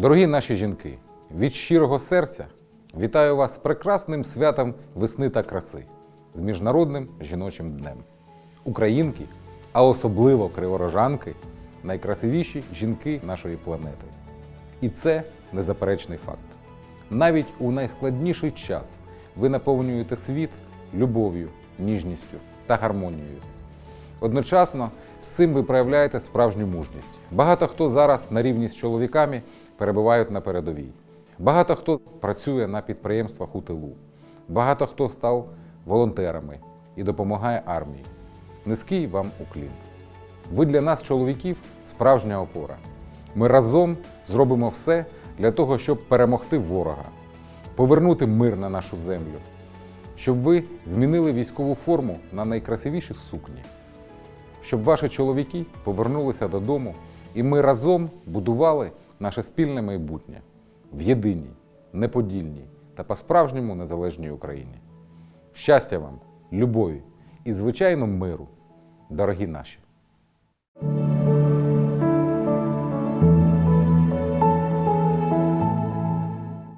Дорогі наші жінки, від щирого серця вітаю вас з прекрасним святом весни та краси, з Міжнародним жіночим днем. Українки, а особливо криворожанки, найкрасивіші жінки нашої планети. І це незаперечний факт. Навіть у найскладніший час ви наповнюєте світ любов'ю, ніжністю та гармонією. Одночасно з цим ви проявляєте справжню мужність. Багато хто зараз на рівні з чоловіками перебувають на передовій. Багато хто працює на підприємствах у тилу. Багато хто став волонтерами і допомагає армії. Низький вам уклін. Ви для нас, чоловіків, справжня опора. Ми разом зробимо все для того, щоб перемогти ворога, повернути мир на нашу землю, щоб ви змінили військову форму на найкрасивіші сукні, щоб ваші чоловіки повернулися додому, і ми разом будували наше спільне майбутнє в єдиній, неподільній та по-справжньому незалежній Україні. Щастя вам, любові і, звичайно, миру, дорогі наші!